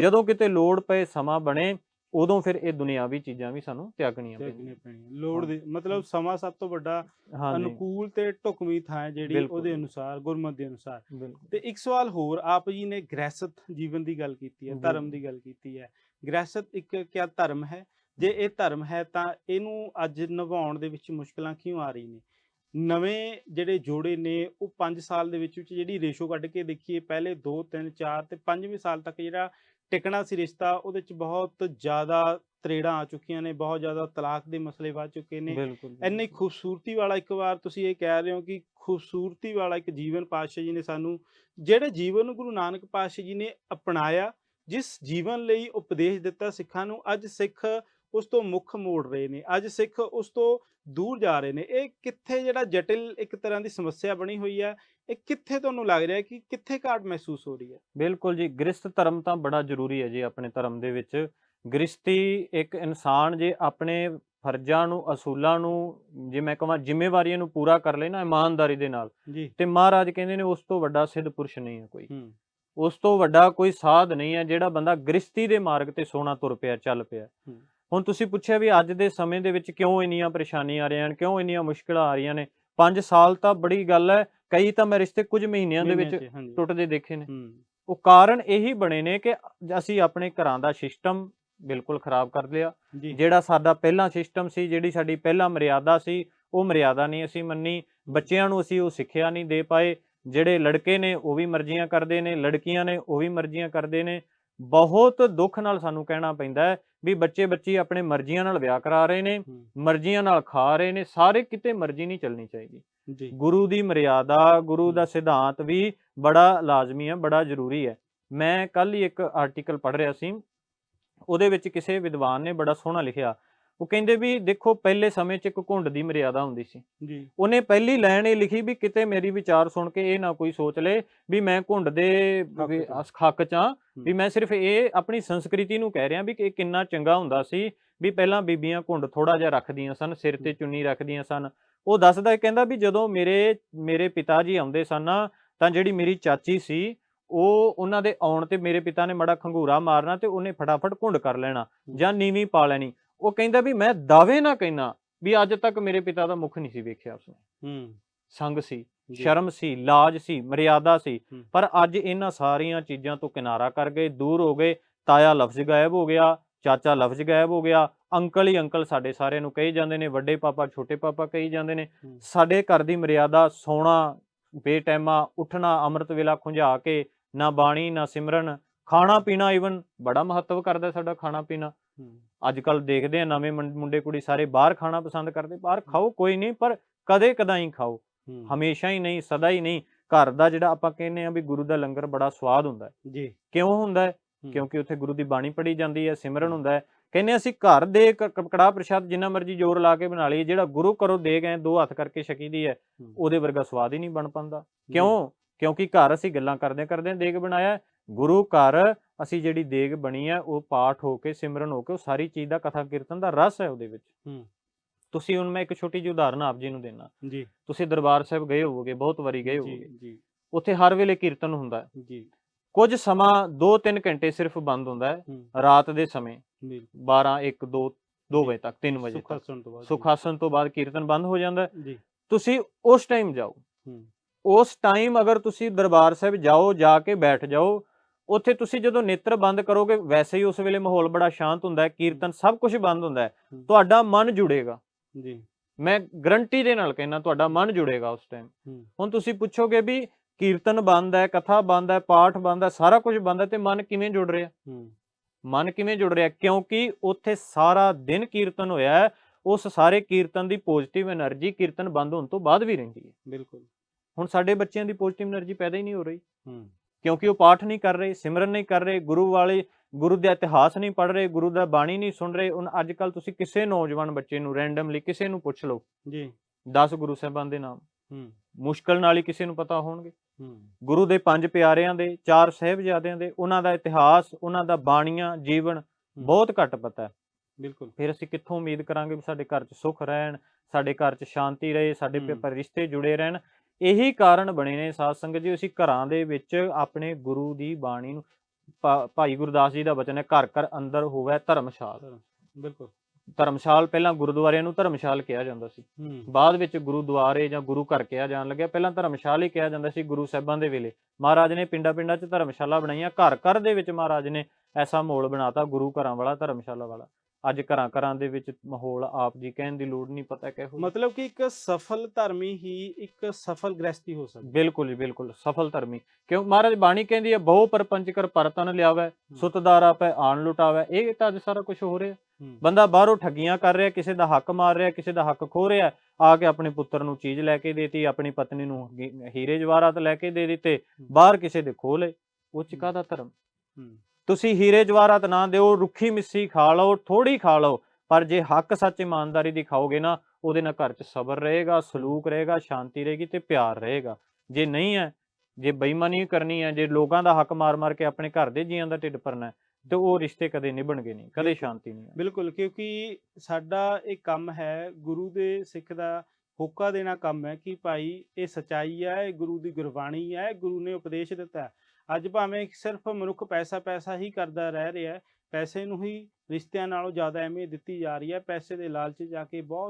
ਜਦੋਂ ਕਿਤੇ ਲੋੜ ਪਏ ਸਮਾਂ ਬਣੇ ਉਦੋਂ ਫਿਰ ਇਹ ਦੁਨਿਆਵੀ ਚੀਜ਼ਾਂ ਵੀ ਸਾਨੂੰ ਤਿਆਗਣੀਆਂ ਪੈਂਦੀਆਂ ਲੋੜ। ਦੀ ਮਤਲਬ ਸਮਾਂ ਸਭ ਤੋਂ ਵੱਡਾ ਅਨੁਕੂਲ ਤੇ ਢੁਕਵੀਂ ਥਾਂ ਹੈ ਜਿਹੜੀ। ਉਹਦੇ ਅਨੁਸਾਰ ਗੁਰਮਤਿ ਦੇ ਅਨੁਸਾਰ। ਤੇ ਇੱਕ ਸਵਾਲ ਹੋਰ ਆਪ ਜੀ ਨੇ ਗ੍ਰਹਿਸਥ ਜੀਵਨ ਦੀ ਗੱਲ ਕੀਤੀ ਹੈ। ਧਰਮ ਦੀ ਗੱਲ ਕੀਤੀ ਹੈ। ਗ੍ਰਹਿਸਥ ਇੱਕ ਕਿਆ ਧਰਮ ਹੈ? ਜੇ ਇਹ ਧਰਮ ਹੈ ਤਾਂ ਇਹਨੂੰ ਅੱਜ ਨਿਭਾਉਣ ਦੇ ਵਿੱਚ ਮੁਸ਼ਕਲਾਂ ਕਿਉਂ ਆ ਰਹੀ ਨੇ? ਨਵੇਂ ਜਿਹੜੇ ਜੋੜੇ ਨੇ ਉਹ 5 ਸਾਲ ਦੇ ਵਿੱਚ ਵਿੱਚ ਜਿਹੜੀ ਰੇਸ਼ੋ ਕੱਢ ਕੇ ਦੇਖੀਏ ਪਹਿਲੇ 2 3 4 ਤੇ 5ਵੇਂ ਸਾਲ ਤੱਕ ਜਿਹੜਾ ਟਿਕਣਾ ਸੀ ਰਿਸ਼ਤਾ ਉਹਦੇ ਚ ਬਹੁਤ ਜ਼ਿਆਦਾ ਤਰੇੜਾਂ ਆ ਚੁੱਕੀਆਂ ਨੇ ਬਹੁਤ ਜ਼ਿਆਦਾ ਤਲਾਕ ਦੇ ਮਸਲੇ ਵੱਧ ਚੁੱਕੇ ਨੇ। ਇੰਨੀ ਖੂਬਸੂਰਤੀ ਵਾਲਾ ਇੱਕ ਵਾਰ ਤੁਸੀਂ ਇਹ ਕਹਿ ਰਹੇ ਹੋ ਕਿ ਖੂਬਸੂਰਤੀ ਵਾਲਾ ਇੱਕ ਜੀਵਨ ਪਾਤਸ਼ਾਹ ਜੀ ਨੇ ਸਾਨੂੰ ਜਿਹੜੇ ਜੀਵਨ ਨੂੰ ਗੁਰੂ ਨਾਨਕ ਪਾਤਸ਼ਾਹ ਜੀ ਨੇ ਅਪਣਾਇਆ ਜਿਸ ਜੀਵਨ ਲਈ ਉਪਦੇਸ਼ ਦਿੱਤਾ ਸਿੱਖਾਂ ਨੂੰ ਅੱਜ ਸਿੱਖ ਉਸ ਤੋਂ ਮੁੱਖ ਮੋੜ ਰਹੇ ਨੇ ਅੱਜ ਸਿੱਖ ਉਸ ਤੋਂ ਦੂਰ ਜਾ ਰਹੇ ਨੇ। ਇਹ ਕਿੱਥੇ ਜਿਹੜਾ ਜਟਿਲ ਇੱਕ ਤਰ੍ਹਾਂ ਦੀ ਸਮੱਸਿਆ ਬਣੀ ਹੋਈ ਹੈ ਇਹ ਕਿੱਥੇ ਤੁਹਾਨੂੰ ਲੱਗ ਰਿਹਾ ਕਿ ਕਿੱਥੇ ਘਾਟ ਮਹਿਸੂਸ ਹੋ ਰਹੀ ਹੈ? ਬਿਲਕੁਲ ਜੀ ਗ੍ਰਸਥ ਧਰਮ ਤਾਂ ਬੜਾ ਜ਼ਰੂਰੀ ਹੈ ਜੀ ਆਪਣੇ ਧਰਮ ਦੇ ਵਿੱਚ। ਗ੍ਰਸਤੀ ਇੱਕ ਇਨਸਾਨ ਜੇ ਆਪਣੇ ਫਰਜ਼ਾਂ ਨੂੰ ਅਸੂਲਾਂ ਨੂੰ ਜੇ ਮੈਂ ਕਹਾਂ ਜ਼ਿੰਮੇਵਾਰੀਆਂ ਨੂੰ ਪੂਰਾ ਕਰ ਲੇ ਨਾ ਇਮਾਨਦਾਰੀ ਦੇ ਨਾਲ ਤੇ ਮਹਾਰਾਜ ਕਹਿੰਦੇ ਨੇ ਉਸ ਤੋਂ ਵੱਡਾ ਸਿੱਧ ਪੁਰਸ਼ ਨਹੀਂ ਹੈ ਕੋਈ। ਉਸ ਤੋਂ ਵੱਡਾ ਕੋਈ ਸਾਧ ਨਹੀਂ ਹੈ ਜਿਹੜਾ ਬੰਦਾ ਗ੍ਰਸਤੀ ਦੇ ਮਾਰਗ ਤੇ ਸੋਣਾ ਤੁਰ ਪਿਆ ਚੱਲ ਪਿਆ। ਹੁਣ ਤੁਸੀਂ ਪੁੱਛਿਆ ਵੀ ਅੱਜ ਦੇ ਸਮੇਂ ਦੇ ਵਿੱਚ ਕਿਉਂ ਇੰਨੀਆਂ ਪਰੇਸ਼ਾਨੀਆਂ ਆ ਰਹੀਆਂ ਨੇ ਕਿਉਂ ਇੰਨੀਆਂ ਮੁਸ਼ਕਲਾਂ ਆ ਰਹੀਆਂ ਨੇ? 5 ਸਾਲ ਤਾਂ ਬੜੀ ਗੱਲ ਹੈ ਕਈ ਤਾਂ ਮੈਂ ਰਿਸ਼ਤੇ ਕੁਝ ਮਹੀਨਿਆਂ ਦੇ ਵਿੱਚ। ਟੁੱਟਦੇ ਦੇਖੇ ਨੇ। ਉਹ ਕਾਰਨ ਇਹੀ ਬਣੇ ਨੇ ਕਿ ਅਸੀਂ ਆਪਣੇ ਘਰਾਂ ਦਾ ਸਿਸਟਮ ਬਿਲਕੁਲ ਖਰਾਬ ਕਰ ਲਿਆ। ਜਿਹੜਾ ਸਾਡਾ ਪਹਿਲਾ ਸਿਸਟਮ ਸੀ ਜਿਹੜੀ ਸਾਡੀ ਪਹਿਲਾ ਮਰਿਆਦਾ ਸੀ ਉਹ ਮਰਿਆਦਾ ਨਹੀਂ ਅਸੀਂ ਮੰਨੀ। ਬੱਚਿਆਂ ਨੂੰ ਅਸੀਂ ਉਹ ਸਿੱਖਿਆ ਨਹੀਂ ਦੇ ਪਾਏ। ਜਿਹੜੇ ਲੜਕੇ ਨੇ ਉਹ ਵੀ ਮਰਜ਼ੀਆਂ ਕਰਦੇ ਨੇ। ਲੜਕੀਆਂ ਨੇ ਉਹ ਵੀ ਮਰਜ਼ੀਆਂ ਕਰਦੇ ਨੇ। ਬਹੁਤ ਦੁੱਖ ਨਾਲ ਸਾਨੂੰ ਕਹਿਣਾ ਪੈਂਦਾ ਹੈ ਵੀ ਬੱਚੇ ਬੱਚੀ ਆਪਣੇ ਮਰਜ਼ੀਆਂ ਨਾਲ ਵਿਆਹ ਕਰਾ ਰਹੇ ਨੇ ਮਰਜ਼ੀਆਂ ਨਾਲ ਖਾ ਰਹੇ ਨੇ। ਸਾਰੇ ਕਿਤੇ ਮਰਜ਼ੀ ਨਹੀਂ ਚੱਲਣੀ ਚਾਹੀਦੀ। ਗੁਰੂ ਦੀ ਮਰਿਆਦਾ ਗੁਰੂ ਦਾ ਸਿਧਾਂਤ ਵੀ ਬੜਾ ਲਾਜ਼ਮੀ ਹੈ ਬੜਾ ਜ਼ਰੂਰੀ ਹੈ। ਮੈਂ ਕੱਲ ਹੀ ਇੱਕ ਆਰਟੀਕਲ ਪੜ੍ਹ ਰਿਹਾ ਸੀ ਉਹਦੇ ਵਿੱਚ ਕਿਸੇ ਵਿਦਵਾਨ ਨੇ ਬੜਾ ਸੋਹਣਾ ਲਿਖਿਆ। ਉਹ ਕਹਿੰਦੇ ਵੀ ਦੇਖੋ ਪਹਿਲੇ ਸਮੇਂ 'ਚ ਇੱਕ ਘੁੰਡ ਦੀ ਮਰਿਆਦਾ ਹੁੰਦੀ ਸੀ। ਜੀ। ਉਹਨੇ ਪਹਿਲੀ ਲਾਈਨ ਇਹ ਲਿਖੀ ਵੀ ਕਿਤੇ ਮੇਰੀ ਵਿਚਾਰ ਸੁਣ ਕੇ ਇਹ ਨਾ ਕੋਈ ਸੋਚ ਲੇ ਵੀ ਮੈਂ ਘੁੰਡ ਦੇ ਹੱਕ ਚ। ਹਾਂ। ਵੀ ਮੈਂ ਸਿਰਫ ਇਹ ਆਪਣੀ ਸੰਸਕ੍ਰਿਤੀ ਨੂੰ ਕਹਿ ਰਿਹਾ ਵੀ ਕਿ ਇਹ ਕਿੰਨਾ ਚੰਗਾ ਹੁੰਦਾ ਸੀ ਵੀ ਪਹਿਲਾਂ ਬੀਬੀਆਂ ਘੁੰਡ ਥੋੜਾ ਜਿਹਾ ਰੱਖਦੀਆਂ ਸਨ ਸਿਰ ਤੇ ਚੁੰਨੀ ਰੱਖਦੀਆਂ ਸਨ। ਉਹ ਦੱਸਦਾ ਕਹਿੰਦਾ ਵੀ ਜਦੋਂ ਮੇਰੇ ਮੇਰੇ ਪਿਤਾ ਜੀ ਆਉਂਦੇ ਸਨ ਤਾਂ ਜਿਹੜੀ ਮੇਰੀ ਚਾਚੀ ਸੀ ਉਹ ਉਹਨਾਂ ਦੇ ਆਉਣ ਤੇ ਮੇਰੇ ਪਿਤਾ ਨੇ ਮੜਾ ਖੰਗੂਰਾ ਮਾਰਨਾ ਤੇ ਉਹਨੇ ਫਟਾਫਟ ਘੁੰਡ ਕਰ ਲੈਣਾ ਜਾਂ ਨੀਵੀਂ ਪਾ ਲੈਣੀ। ਉਹ ਕਹਿੰਦਾ ਵੀ ਮੈਂ ਦਾਅਵੇ ਨਾ ਕਹਿਣਾ ਵੀ ਅੱਜ ਤੱਕ ਮੇਰੇ ਪਿਤਾ ਦਾ ਮੁਖ ਨਹੀਂ ਸੀ ਵੇਖਿਆ ਉਸਨੇ। ਹੂੰ। ਸੰਗ ਸੀ ਸ਼ਰਮ ਸੀ ਲਾਜ ਸੀ ਮਰਿਆਦਾ ਸੀ। ਪਰ ਅੱਜ ਇਹਨਾਂ ਸਾਰੀਆਂ ਚੀਜ਼ਾਂ ਤੋਂ ਕਿਨਾਰਾ ਕਰ ਗਏ ਦੂਰ ਹੋ ਗਏ ਤਾਇਆ ਲਫ਼ਜ਼ ਗਾਇਬ ਹੋ ਗਿਆ ਚਾਚਾ ਲਫ਼ਜ਼ ਗਾਇਬ ਹੋ ਗਿਆ ਅੰਕਲ ਹੀ ਅੰਕਲ ਸਾਡੇ ਸਾਰਿਆਂ ਨੂੰ ਕਹੀ ਜਾਂਦੇ ਨੇ ਵੱਡੇ ਪਾਪਾ ਛੋਟੇ ਪਾਪਾ ਕਹੀ ਜਾਂਦੇ ਨੇ। ਸਾਡੇ ਘਰ ਦੀ ਮਰਿਆਦਾ ਸੌਣਾ ਬੇਟਾਈਮਾ ਉੱਠਣਾ ਅੰਮ੍ਰਿਤ ਵੇਲਾ ਖੁੰਝਾ ਕੇ ਨਾ ਬਾਣੀ ਨਾ ਸਿਮਰਨ ਖਾਣਾ ਪੀਣਾ ਇਵਨ ਬੜਾ ਮਹੱਤਵ ਕਰਦਾ ਸਾਡਾ ਖਾਣਾ ਪੀਣਾ। ਅੱਜ ਕੱਲ ਦੇਖਦੇ ਆ ਨਵੇਂ ਮੁੰਡੇ ਕੁੜੀ ਸਾਰੇ ਬਾਹਰ ਖਾਣਾ ਪਸੰਦ ਕਰਦੇ ਬਾਹਰ ਖਾਓ ਕੋਈ ਨਹੀਂ ਪਰ ਕਦੇ ਕਦਾਈ ਖਾਓ। ਹਮੇਸ਼ਾ ਹੀ ਨਹੀਂ ਸਦਾ ਹੀ ਨਹੀਂ। ਘਰ ਦਾ ਜਿਹੜਾ ਆਪਾਂ ਕਹਿੰਦੇ ਆ ਵੀ ਗੁਰੂ ਦਾ ਲੰਗਰ ਬੜਾ ਸਵਾਦ ਹੁੰਦਾ ਹੈ। ਜੀ। ਕਿਉਂ ਹੁੰਦਾ ਹੈ? ਹੂੰ। ਕਿਉਂਕਿ ਉੱਥੇ ਗੁਰੂ ਦੀ ਬਾਣੀ ਪੜ੍ਹੀ ਜਾਂਦੀ ਹੈ ਸਿਮਰਨ ਹੁੰਦਾ ਹੈ। ਕਹਿੰਦੇ ਅਸੀਂ ਘਰ ਦੇ ਕ- ਕ- ਕੜਾਹ ਪ੍ਰਸ਼ਾਦ ਜਿੰਨਾ ਮਰਜ਼ੀ ਜ਼ੋਰ ਲਾ ਕੇ ਬਣਾ ਲਈਏ ਜਿਹੜਾ ਗੁਰੂ ਘਰੋਂ ਦੇ ਗਏ ਦੋ ਹੱਥ ਕਰਕੇ ਛਕੀਦੀ ਹੈ ਹੂੰ, ਉਹਦੇ ਵਰਗਾ ਸਵਾਦ ਹੀ ਨਹੀਂ ਬਣ ਪਾਉਂਦਾ। ਜੀ, ਕਿਉਂ? ਕਿਉਂਕਿ ਘਰ ਅਸੀਂ ਗੱਲਾਂ ਕਰਦੇ ਕਰਦੇ ਦੇਗ ਬਣਾਇਆ। ਗੁਰੂ ਘਰ ਅਸੀਂ ਜਿਹੜੀ ਦੇਗ ਬਣੀ ਹੈ ਉਹ ਪਾਠ ਹੋ ਕੇ ਸਿਮਰਨ ਹੋ ਕੇ ਉਹ ਸਾਰੀ ਚੀਜ਼ ਦਾ ਕਥਾ ਕੀਰਤਨ ਦਾ ਰਸ ਹੈ ਉਹਦੇ ਵਿੱਚ। ਤੁਸੀਂ ਹੁਣ ਮੈਂ ਇੱਕ ਛੋਟੀ ਜਿਹੀ ਉਦਾਹਰਨ ਆਪ ਜੀ ਨੂੰ ਦੇਣਾ ਜੀ। ਤੁਸੀਂ ਦਰਬਾਰ ਸਾਹਿਬ ਗਏ ਹੋਵੋਗੇ ਬਹੁਤ ਵਾਰੀ ਗਏ ਜੀ ਹੋਵੋਗੇ। ਜੀ। ਉੱਥੇ ਹਰ ਵੇਲੇ ਕੀਰਤਨ ਹੁੰਦਾ ਹੈ। ਜੀ। ਕੁਝ ਸਮਾਂ 2-3 ਘੰਟੇ ਸਿਰਫ ਬੰਦ ਹੁੰਦਾ ਹੈ ਰਾਤ ਦੇ ਸਮੇਂ। ਬਿਲਕੁਲ। 12 1 2 2 ਵਜੇ ਤੱਕ 3 ਵਜੇ ਤੱਕ। ਤੋਂ ਬਾਅਦ। ਸੁਖਾਸਨ ਤੋਂ ਬਾਅਦ ਕੀਰਤਨ ਬੰਦ ਹੋ ਜਾਂਦਾ ਹੈ। ਜੀ। ਤੁਸੀਂ ਉਸ ਟਾਈਮ ਜਾਓ। ਉਸ ਟਾਈਮ ਅਗਰ ਤੁਸੀਂ ਦਰਬਾਰ ਸਾਹਿਬ ਜਾਓ ਜਾ ਕੇ ਬੈਠ ਜਾਓ ਉੱਥੇ ਤੁਸੀਂ ਜਦੋਂ ਨੇਤਰ ਬੰਦ ਕਰੋਗੇ ਵੈਸੇ ਹੀ ਉਸ ਵੇਲੇ ਮਾਹੌਲ ਬੜਾ ਸ਼ਾਂਤ ਹੁੰਦਾ ਹੈ ਕੀਰਤਨ ਸਭ ਕੁਝ ਬੰਦ ਹੁੰਦਾ ਹੈ। ਤੁਹਾਡਾ ਮਨ ਜੁੜੇਗਾ। ਜੀ। ਮੈਂ ਗਰੰਟੀ ਦੇ ਨਾਲ ਕਹਿੰਦਾ ਤੁਹਾਡਾ ਮਨ ਜੁੜੇਗਾ ਉਸ ਟਾਈਮ। ਹੁਣ ਤੁਸੀਂ ਪੁੱਛੋਗੇ ਵੀ ਕੀਰਤਨ ਬੰਦ ਹੈ ਕਥਾ ਬੰਦ ਹੈ ਪਾਠ ਬੰਦ ਹੈ ਸਾਰਾ ਕੁਝ ਬੰਦ ਹੈ ਤੇ ਮਨ ਕਿਵੇਂ ਜੁੜ ਰਿਹਾ? ਮਨ ਕਿਵੇਂ ਜੁੜ ਰਿਹਾ? ਕਿਉਂਕਿ ਉੱਥੇ ਸਾਰਾ ਦਿਨ ਕੀਰਤਨ ਹੋਇਆ ਹੈ ਉਸ ਸਾਰੇ ਕੀਰਤਨ ਦੀ ਪੋਜ਼ਿਟਿਵ એનર્ਜੀ ਕੀਰਤਨ ਬੰਦ ਹੋਣ ਤੋਂ ਬਾਅਦ ਵੀ ਰਹਿੰਦੀ ਹੈ। ਬਿਲਕੁਲ। ਹੁਣ ਸਾਡੇ ਬੱਚਿਆਂ ਦੀ ਪੋਜ਼ਿਟਿਵ એનર્ਜੀ ਪੈਦਾ ਹੀ ਨਹੀਂ ਹੋ ਰਹੀ। ਕਿਉਂਕਿ ਉਹ ਪਾਠ ਨਹੀਂ ਕਰ ਰਹੇ ਸਿਮਰਨ ਨਹੀਂ ਕਰ ਰਹੇ ਗੁਰੂ ਵਾਲੇ ਗੁਰੂ ਦੇ ਇਤਿਹਾਸ ਨਹੀਂ ਪੜ ਰਹੇ ਗੁਰੂ ਦਾ ਬਾਣੀ ਨਹੀਂ ਸੁਣ ਰਹੇ। ਹੁਣ ਅੱਜ ਕੱਲ ਤੁਸੀਂ ਕਿਸੇ ਨੌਜਵਾਨ ਬੱਚੇ ਨੂੰ ਰੈਂਡਮਲੀ ਕਿਸੇ ਨੂੰ ਪੁੱਛ ਲਓ। ਜੀ। 10 ਗੁਰੂ ਸਾਹਿਬਾਂ ਦੇ ਨਾਮ। ਹੂੰ। ਮੁਸ਼ਕਲ ਨਾਲ ਹੀ ਕਿਸੇ ਨੂੰ ਪਤਾ ਹੋਣਗੇ। ਗੁਰੂ ਦੇ ਪੰਜ ਪਿਆਰਿਆਂ ਦੇ ਚਾਰ ਸਾਹਿਬਜ਼ਾਦਿਆਂ ਦੇ ਉਹਨਾਂ ਦਾ ਇਤਿਹਾਸ ਉਹਨਾਂ ਦਾ ਬਾਣੀਆਂ ਜੀਵਨ ਬਹੁਤ ਘੱਟ ਪਤਾ ਹੈ। ਬਿਲਕੁਲ। ਫਿਰ ਅਸੀਂ ਕਿੱਥੋਂ ਉਮੀਦ ਕਰਾਂਗੇ ਵੀ ਸਾਡੇ ਘਰ 'ਚ ਸੁੱਖ ਰਹਿਣ ਸਾਡੇ ਘਰ 'ਚ ਸ਼ਾਂਤੀ ਰਹੇ ਸਾਡੇ ਪ- ਹੂੰ। ਪਰ ਰਿਸ਼ਤੇ ਜੁੜੇ ਰਹਿਣ ਇਹੀ ਕਾਰਨ ਬਣੇ ਨੇ ਸਾਧ ਸੰਗਤ ਜੀ। ਅਸੀਂ ਘਰਾਂ ਦੇ ਵਿੱਚ ਆਪਣੇ ਗੁਰੂ ਦੀ ਬਾਣੀ ਨੂੰ ਭਾਈ ਗੁਰਦਾਸ ਜੀ ਦਾ ਬਚਨ ਹੈ ਘਰ ਘਰ ਅੰਦਰ ਹੋਵੇ ਧਰਮਸ਼ਾਲ। ਬਿਲਕੁਲ। ਧਰਮਸ਼ਾਲ ਪਹਿਲਾਂ ਗੁਰਦੁਆਰਿਆਂ ਨੂੰ ਧਰਮਸ਼ਾਲ ਕਿਹਾ ਜਾਂਦਾ ਸੀ। ਬਾਅਦ ਵਿੱਚ ਗੁਰਦੁਆਰੇ ਜਾਂ ਗੁਰੂ ਘਰ ਕਿਹਾ ਜਾਣ ਲੱਗਿਆ। ਪਹਿਲਾਂ ਧਰਮਸ਼ਾਲ ਹੀ ਕਿਹਾ ਜਾਂਦਾ ਸੀ ਗੁਰੂ ਸਾਹਿਬਾਂ ਦੇ ਵੇਲੇ। ਮਹਾਰਾਜ ਨੇ ਪਿੰਡਾਂ ਪਿੰਡਾਂ 'ਚ ਧਰਮਸ਼ਾਲਾ ਬਣਾਈਆਂ। ਘਰ ਘਰ ਦੇ ਵਿੱਚ ਮਹਾਰਾਜ ਨੇ ਐਸਾ ਮਾਹੌਲ ਬਣਾਤਾ ਗੁਰੂ ਘਰਾਂ ਵਾਲਾ ਧਰਮਸ਼ਾਲਾ ਵਾਲਾ। ਅੱਜ ਘਰਾਂ ਘਰਾਂ ਦੇ ਵਿੱਚ ਮਾਹੌਲ ਆਪ ਜੀ ਕਹਿਣ ਦੀ ਲੋੜ ਨਹੀਂ ਪਤਾ ਕਿਹੋ। ਮਤਲਬ ਕਿ ਇੱਕ ਸਫਲ ਧਰਮੀ ਹੀ ਇੱਕ ਸਫਲ ਗ੍ਰਸਤੀ ਹੋ ਸਕਦੀ। ਬਿਲਕੁਲ ਜੀ ਬਿਲਕੁਲ। ਸਫਲ ਧਰਮੀ। ਕਿਉਂ? ਮਹਾਰਾਜ ਬਾਣੀ ਕਹਿੰਦੀ ਹੈ ਬਹੁ ਪਰਪੰਚ ਕਰ ਪਰਤਨ ਲਿਆਵੇ ਸੁਤਦਾਰ ਆਪੇ ਆਣ ਲੁਟਾਵੇ। ਇਹ ਤਾਂ ਅੱਜ ਸਾਰਾ ਕੁਝ ਹੋ ਰਿਹਾ। ਬੰਦਾ ਬਾਹਰੋਂ ਠੱਗੀਆਂ ਕਰ ਰਿਹਾ ਕਿਸੇ ਦਾ ਹੱਕ ਮਾਰ ਰਿਹਾ ਕਿਸੇ ਦਾ ਹੱਕ ਖੋ ਰਿਹਾ ਆ ਕੇ ਆਪਣੇ ਪੁੱਤਰ ਨੂੰ ਚੀਜ਼ ਲੈ ਕੇ ਦੇਤੀ ਆਪਣੀ ਪਤਨੀ ਨੂੰ ਹੀਰੇ ਜਵਾਹਰਾਤ ਲੈ ਕੇ ਦੇ ਦਿੱਤੇ ਬਾਹਰ ਕਿਸੇ ਦੇ ਖੋ ਲਏ। ਉਹ ਚ। ਕਾਹਦਾ ਧਰਮ? ਤੁਸੀਂ ਹੀਰੇ ਜਵਾਹਰਾਤ ਨਾ ਦਿਓ ਰੁੱਖੀ ਮਿੱਸੀ ਖਾ ਲਓ ਥੋੜੀ ਖਾ ਲਓ ਪਰ ਜੇ ਹੱਕ ਸੱਚ ਇਮਾਨਦਾਰੀ ਦੀ ਖਾਓਗੇ ਨਾ ਉਹਦੇ ਨਾਲ ਘਰ 'ਚ ਸਬਰ ਰਹੇਗਾ ਸਲੂਕ ਰਹੇਗਾ ਸ਼ਾਂਤੀ ਰਹੇਗੀ ਤੇ ਪਿਆਰ ਰਹੇਗਾ। ਜੇ ਨਹੀਂ ਹੈ ਜੇ ਬੇਈਮਾਨੀ ਕਰਨੀ ਹੈ ਜੇ ਲੋਕਾਂ ਦਾ ਹੱਕ ਮਾਰ-ਮਾਰ ਕੇ ਆਪਣੇ ਘਰ ਦੇ ਜੀਆਂ ਦਾ ਢਿੱਡ ਭਰਨਾ ਹੈ, ਤੇ ਉਹ ਰਿਸ਼ਤੇ ਕਦੇ ਨਿਭਣਗੇ ਨਹੀਂ ਕਦੇ ਸ਼ਾਂਤੀ ਨਹੀਂ ਬਿਲਕੁਲ ਕਿਉਂਕਿ ਸਾਡਾ ਇਹ ਕੰਮ ਹੈ ਗੁਰੂ ਦੇ ਸਿੱਖ ਦਾ ਹੋਕਾ ਦੇਣਾ ਕੰਮ ਹੈ ਕਿ ਭਾਈ ਇਹ ਸਚਾਈ ਹੈ ਇਹ ਗੁਰੂ ਦੀ ਗੁਰਬਾਣੀ ਹੈ ਗੁਰੂ ਨੇ ਉਪਦੇਸ਼ ਦਿੱਤਾ। ਅੱਜ ਭਾਵੇਂ ਸਿਰਫ ਮਨੁੱਖ ਪੈਸਾ ਪੈਸਾ ਹੀ ਕਰਦਾ ਰਹਿ ਰਿਹਾ ਹੈ ਪੈਸੇ ਨੂੰ ਹੀ ਰਿਸ਼ਤਿਆਂ ਨਾਲੋਂ ਜ਼ਿਆਦਾ ਅਹਿਮੀਅਤ ਦਿੱਤੀ ਜਾ ਰਹੀ ਹੈ ਪੈਸੇ ਦੇ ਲਾਲਚ ਜਾ ਕੇ ਬਹੁਤ